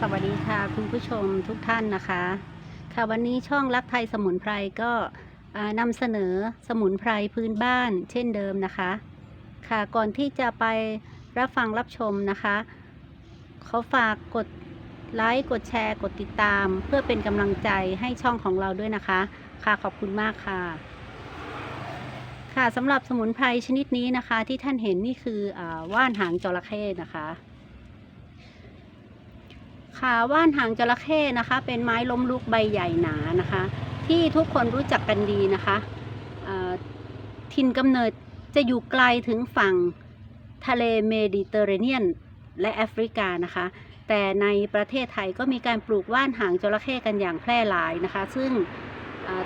สวัสดีค่ะคุณผู้ชมทุกท่านนะคะ ค่ะวันนี้ช่องรักไทยสมุนไพรก็นำเสนอสมุนไพรพื้นบ้านเช่นเดิมนะคะ ค่ะก่อนที่จะไปรับฟังรับชมนะคะ ขอฝากกดไลค์กดแชร์ กดติดตาม เพื่อเป็นกำลังใจให้ช่องของเราด้วยนะคะ ค่ะขอบคุณมากค่ะ ค่ะสำหรับสมุนไพรชนิดนี้นะคะ ที่ท่านเห็นนี่คืออว่านหางจระเข้นะคะ ค่ะว่านหางจระเข้นะคะ เป็นไม้ล้มลุกใบใหญ่หนานะคะ ที่ทุกคนรู้จักกันดีนะคะอ่าถิ่นกำเนิดจะอยู่ไกลถึงฝั่งทะเลเมดิเตอร์เรเนียนและแอฟริกานะคะ แต่ในประเทศไทยก็มีการปลูกว่านหางจระเข้กันอย่างแพร่หลายนะคะ ซึ่ง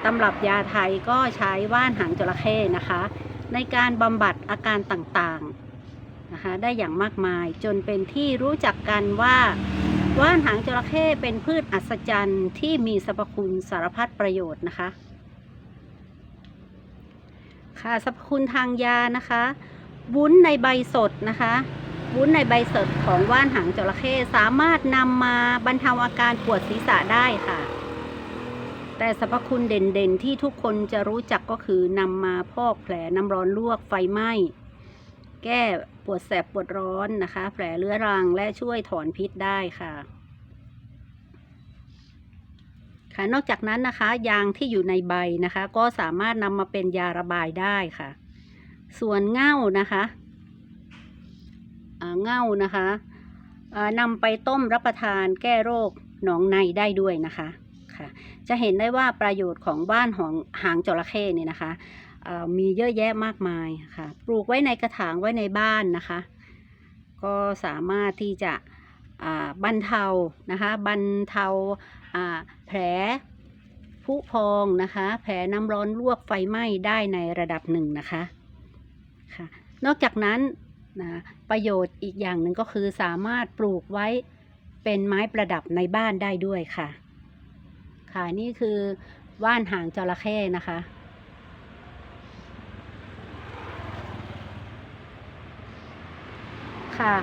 ตำรับยาไทยก็ใช้ว่านหางจระเข้นะคะ ในการบำบัดอาการต่างๆนะคะได้อย่างมากมายจนเป็นที่รู้จักกันว่า ว่านหางจระเข้เป็นพืชอัศจรรย์ที่มีสรรพคุณสารพัดประโยชน์นะคะ ค่ะสรรพคุณทางยานะคะวุ้นในใบสดนะคะวุ้นในใบสดของว่านหางจระเข้สามารถนำมาบรรเทาอาการปวดศีรษะได้ค่ะ แต่สรรพคุณเด่นๆที่ทุกคนจะรู้จักก็คือนำมาพอกแผลน้ำร้อนลวกไฟไหม้ แก้ปวดแสบปวดร้อนนะคะ แผลเรื้อรังและช่วยถอนพิษได้ค่ะ ค่ะนอกจากนั้นนะคะ ยางที่อยู่ในใบนะคะ ก็สามารถนำมาเป็นยาระบายได้ค่ะ ส่วนเง่านะคะอ่าเง่านะคะนำไปต้มรับประทานแก้โรคหนองในได้ด้วยนะคะค่ะ จะเห็นได้ว่าประโยชน์ของบ้านหองหางจระเข้เนี่ยนะคะ มีเยอะแยะมากมายค่ะ ปลูกไว้ในกระถางไว้ในบ้านนะคะ ก็สามารถที่จะบรรเทานะคะบรรเทาอ่าแผลผุพองนะคะ แผลน้ำร้อนลวกไฟไหม้ได้ในระดับหนึ่งนะคะค่ะนอกจากนั้นนะประโยชน์อีกอย่างหนึ่งก็คือสามารถปลูกไว้เป็นไม้ประดับในบ้านได้ด้วยค่ะ ค่ะนี่คือว่านหางจระเข้นะคะ ค่ะ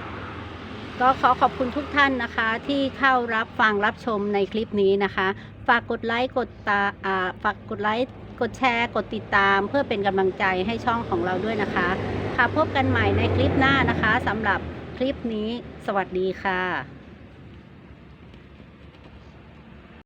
ก็ขอขอบคุณทุกท่านนะคะ ที่เข้ารับฟังรับชมในคลิปนี้นะคะ ฝากกดไลค์กดตาอ่าฝากกดไลค์กดแชร์ กดติดตาม เพื่อเป็นกำลังใจให้ช่องของเราด้วยนะคะ ค่ะพบกันใหม่ในคลิปหน้านะคะสำหรับคลิปนี้ สวัสดีค่ะ